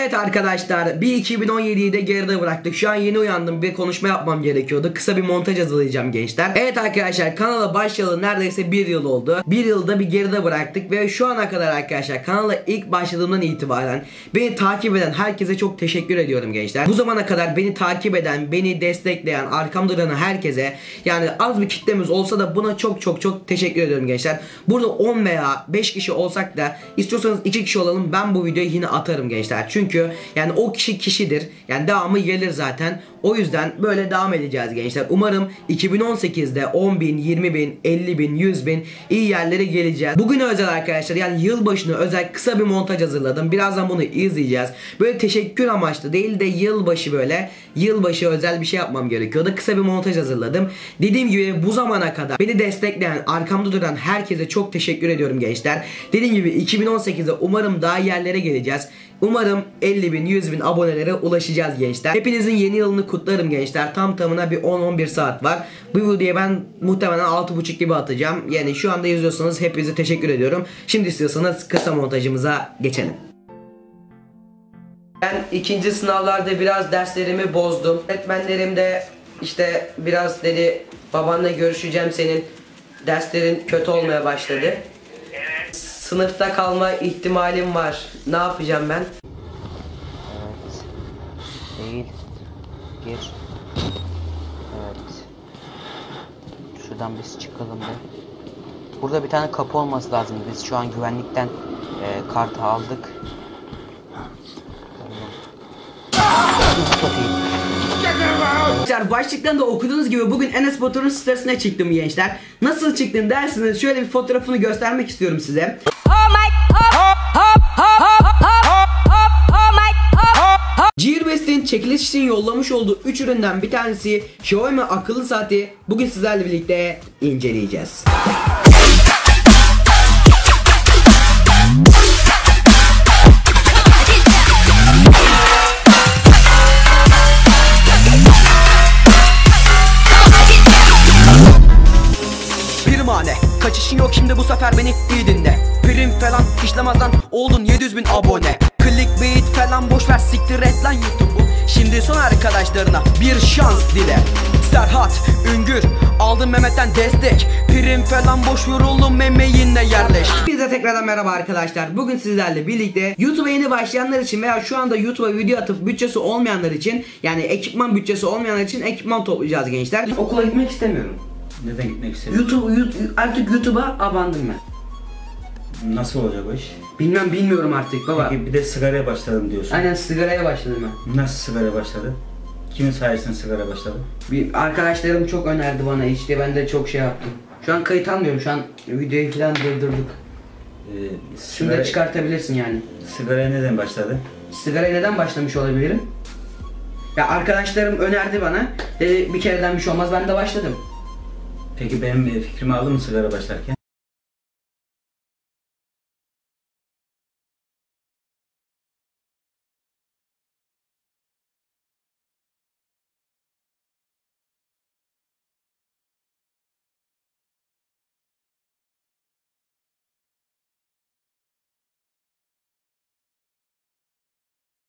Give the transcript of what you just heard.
Evet arkadaşlar bir 2017'yi de geride bıraktık. Şu an yeni uyandım bir konuşma yapmam gerekiyordu. Kısa bir montaj hazırlayacağım gençler. Evet arkadaşlar kanala başlayalı neredeyse bir yıl oldu. Bir yılda bir geride bıraktık ve şu ana kadar arkadaşlar kanala ilk başladığımdan itibaren beni takip eden herkese çok teşekkür ediyorum gençler. Bu zamana kadar beni takip eden, beni destekleyen, arkamda duran herkese yani az bir kitlemiz olsa da buna çok çok çok teşekkür ediyorum gençler. Burada 10 veya 5 kişi olsak da istiyorsanız 2 kişi olalım ben bu videoyu yine atarım gençler. Çünkü yani o kişi kişidir. Yani devamı gelir zaten. O yüzden böyle devam edeceğiz gençler. Umarım 2018'de 10 bin, 20 bin, 50 bin, 100 bin iyi yerlere geleceğiz. Bugün özel arkadaşlar yani yılbaşına özel kısa bir montaj hazırladım. Birazdan bunu izleyeceğiz. Böyle teşekkür amaçlı değil de yılbaşı böyle yılbaşı özel bir şey yapmam gerekiyordu. Kısa bir montaj hazırladım. Dediğim gibi bu zamana kadar beni destekleyen, arkamda duran herkese çok teşekkür ediyorum gençler. Dediğim gibi 2018'de umarım daha yerlere geleceğiz. Umarım 50 bin 100 bin abonelere ulaşacağız gençler. Hepinizin yeni yılını kutlarım gençler. Tam tamına bir 10-11 saat var. Bu videoya ben muhtemelen 6.30 gibi atacağım. Yani şu anda izliyorsanız hepinize teşekkür ediyorum. Şimdi istiyorsanız kısa montajımıza geçelim. Ben ikinci sınavlarda biraz derslerimi bozdum. Öğretmenlerim de işte biraz dedi babanla görüşeceğim senin derslerin kötü olmaya başladı. Sınıfta kalma ihtimalim var. Ne yapacağım ben? Evet. Değil. Gir. Evet. Şuradan biz çıkalım be. Burada bir tane kapı olması lazım. Biz şu an güvenlikten e, kartı aldık. Arkadaşlar başlıktan da okuduğunuz gibi bugün Enes Batur'un sitesine çıktım gençler. Nasıl çıktım dersiniz şöyle bir fotoğrafını göstermek istiyorum size. Çekiliş için yollamış olduğu 3 üründen bir tanesi Xiaomi akıllı saati. Bugün sizlerle birlikte inceleyeceğiz. Kaçışın yok şimdi bu sefer beni iyi dinle. Prim falan işlemezden oldun 700 bin abone. Clickbait falan boş ver siktir et lan YouTube'u Şimdi son arkadaşlarına bir şans dile. Serhat, Üngür, aldım Mehmet'ten destek. Prim falan boş ver oğlum emeğinle yerleş. Bize tekrardan merhaba arkadaşlar. Bugün sizlerle birlikte YouTube'a yeni başlayanlar için veya şu anda YouTube'a video atıp bütçesi olmayanlar için Yani ekipman bütçesi olmayanlar için ekipman toplayacağız gençler. Okula gitmek istemiyorum. Neden gitmek istemiyorsun? YouTube, YouTube artık YouTube'a abandım ben. Nasıl olacak o iş? Bilmem bilmiyorum artık baba. Peki bir de sigaraya başladım diyorsun. Aynen sigaraya başladım ben. Nasıl sigara başladı? Kimin sayesinde sigara başladı? Bir arkadaşlarım çok önerdi bana işte ben de çok şey yaptım. Şu an kayıt almıyorum şu an videoyu falan durdurduk. Ee, Şunu da çıkartabilirsin yani. sigaraya neden başladı? Sigaraya neden başlamış olabilirim? Ya arkadaşlarım önerdi bana. Dedi bir kereden bir şey olmaz ben de başladım. Peki benim e, fikrimi aldın mı sigara başlarken?